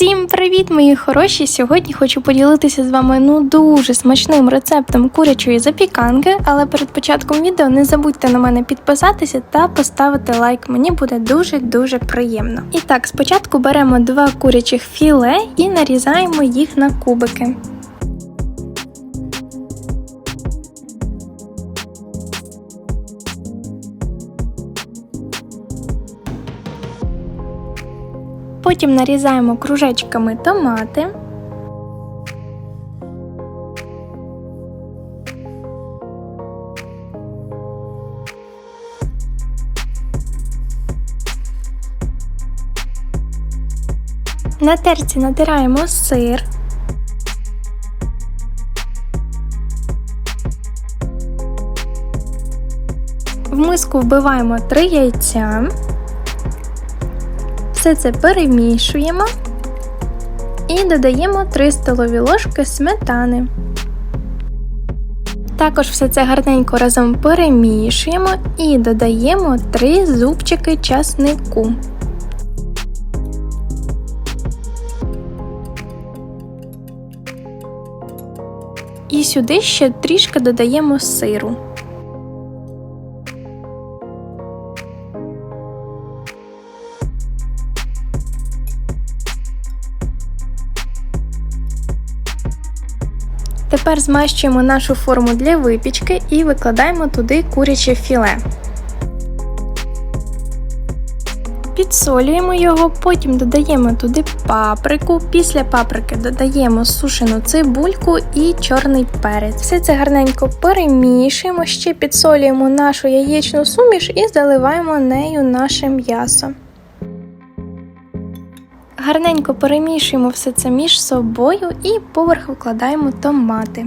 Всім привіт, мої хороші! Сьогодні хочу поділитися з вами ну дуже смачним рецептом курячої запіканки. Але перед початком відео не забудьте на мене підписатися та поставити лайк. Мені буде дуже дуже приємно. І так, спочатку беремо два курячих філе і нарізаємо їх на кубики. Потім нарізаємо кружечками томати. На терці натираємо сир. В миску вбиваємо 3 яйця. Все це перемішуємо і додаємо 3 столові ложки сметани. Також все це гарненько разом перемішуємо і додаємо 3 зубчики часнику. І сюди ще трішки додаємо сиру. Тепер змащуємо нашу форму для випічки і викладаємо туди куряче філе. Підсолюємо його, потім додаємо туди паприку. Після паприки додаємо сушену цибульку і чорний перець. Все це гарненько перемішуємо, ще підсолюємо нашу яєчну суміш і заливаємо нею наше м'ясо. Гарненько перемішуємо все це між собою і поверх викладаємо томати.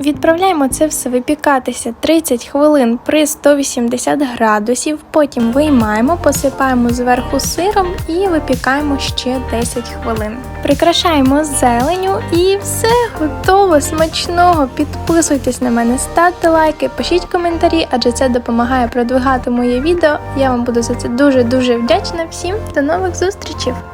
Відправляємо це все випікатися 30 хвилин при 180 градусів, потім виймаємо, посипаємо зверху сиром і випікаємо ще 10 хвилин. Прикрашаємо зеленю і все готово, смачного. Підписуйтесь на мене, ставте лайки, пишіть коментарі, адже це допомагає продвигати моє відео. Я вам буду за це дуже-дуже вдячна. Всім до нових зустрічей!